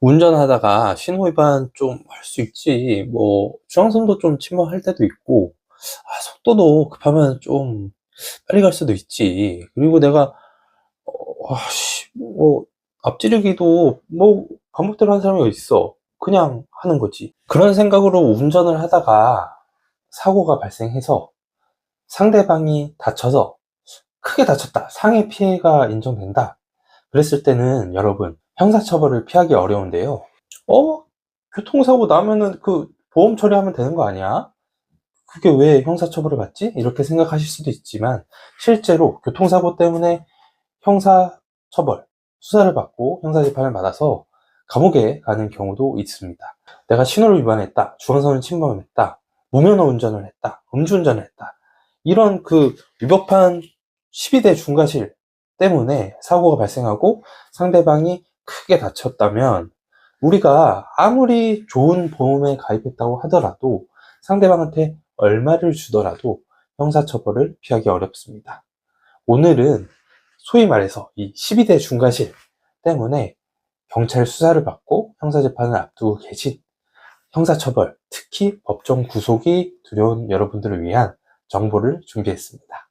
운전하다가 신호 위반 좀 할 수 있지. 뭐, 중앙선도 좀 침범할 때도 있고, 아, 속도도 급하면 좀 빨리 갈 수도 있지. 그리고 내가, 어, 아, 씨, 뭐, 앞지르기도 뭐, 반복대로 하는 사람이 있어. 그냥 하는 거지. 그런 생각으로 운전을 하다가 사고가 발생해서 상대방이 다쳐서 크게 다쳤다. 상해 피해가 인정된다. 그랬을 때는 여러분, 형사처벌을 피하기 어려운데요. 어? 교통사고 나면은 그 보험 처리하면 되는 거 아니야? 그게 왜 형사처벌을 받지? 이렇게 생각하실 수도 있지만 실제로 교통사고 때문에 형사처벌, 수사를 받고 형사재판을 받아서 감옥에 가는 경우도 있습니다. 내가 신호를 위반했다, 중앙선을 침범했다, 무면허 운전을 했다, 음주운전을 했다. 이런 그 위법한 12대 중과실 때문에 사고가 발생하고 상대방이 크게 다쳤다면 우리가 아무리 좋은 보험에 가입했다고 하더라도 상대방한테 얼마를 주더라도 형사처벌을 피하기 어렵습니다. 오늘은 소위 말해서 이 12대 중과실 때문에 경찰 수사를 받고 형사재판을 앞두고 계신 형사처벌, 특히 법정 구속이 두려운 여러분들을 위한 정보를 준비했습니다.